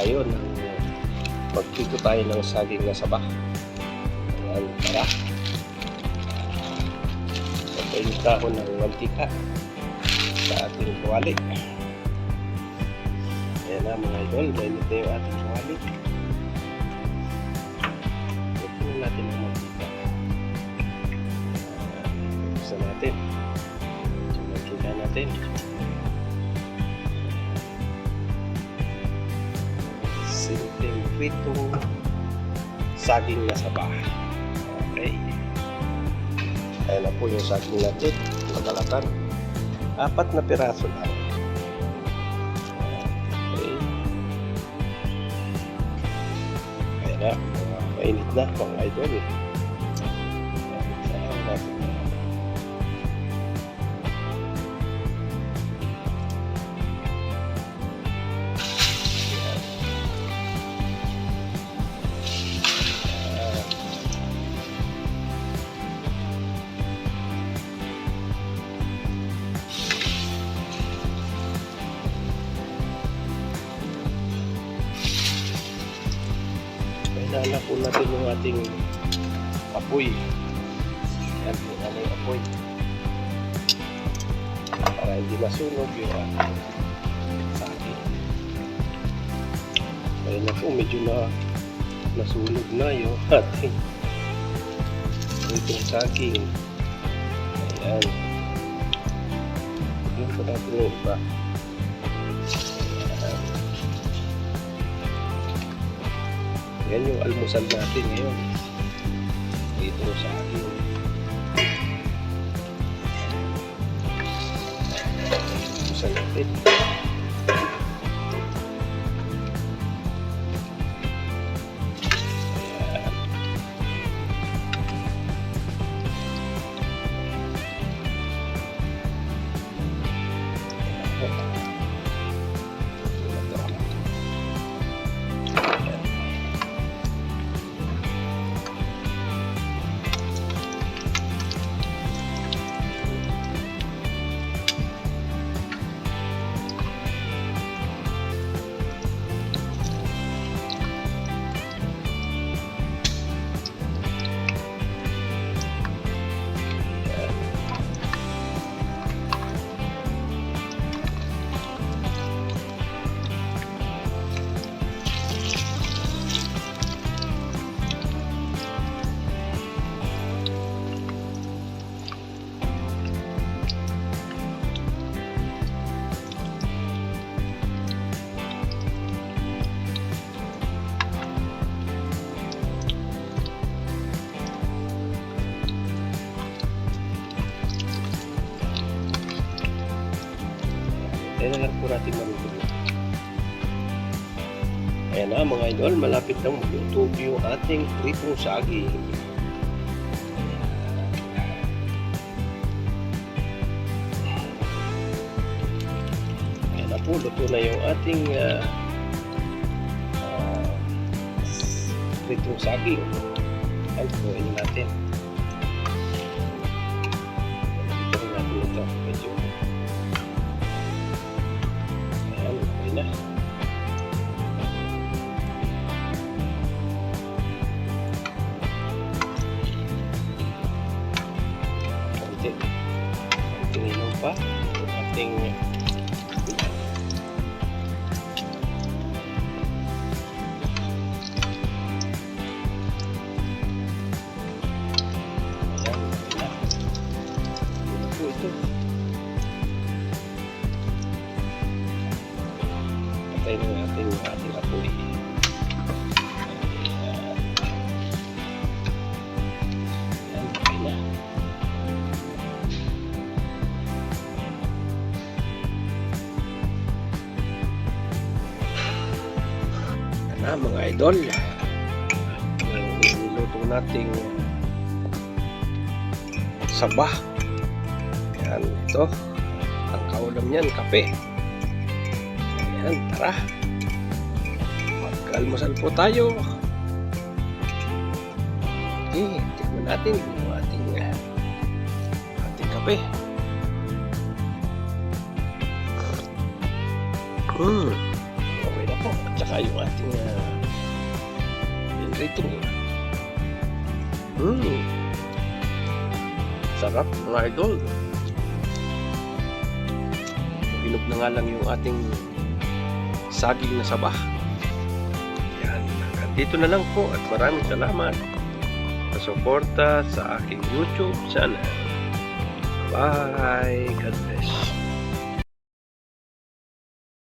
tayo ng magpito tayo ng saging na saba. Ayan, tara. Papainit ako ng mantika sa ating kuwali. Ayan na mga idol, mainit na yung ating kuwali. Ito na natin ang mantika. Ayan, natin. Yung mantika natin. Simpleng pritong saging na saba. Okay. Ayan na po yung saging natin. Magalatan. Apat na piraso lang. Okay. Ayan na. Mainit na mga idol. Ayan. Kailangan po natin yung ating apoy. Yan po yung apoy. Para hindi masunog yung ating saging. Kaya na po medyo na nasunog na yung ating itong saging. Ayan. Tignan po natin yung iba. Yan yung almusal natin ngayon. Dito sa akin. Almusal natin. Kaya na lang po natin. Ayan na mga idol, malapit nang maluto yung ating pritong saging. Ayan na po, luto na yung ating uh, uh, pritong saging. Ayan yun natin. Ito natin ito. Medyo Konti. Konting ilaw pa. Yung ating Ayan, okay na. Ano po ito? Patay na natin yung ating apoy. Na mga idol. Yung niluto nating saba. Ayan, ito. Ang kaulam niyan, kape. Ayan, tara. Mag-almusal po tayo. Okay, tikman natin yung ating uh, ating kape. Hmm. Saka yung ating uh, rito. Mm. Sarap mga idol. Hinog na nga lang yung ating saging na sabah. Yan. Hanggang Dito na lang po at maraming salamat sa suporta sa aking YouTube channel. Bye. God bless.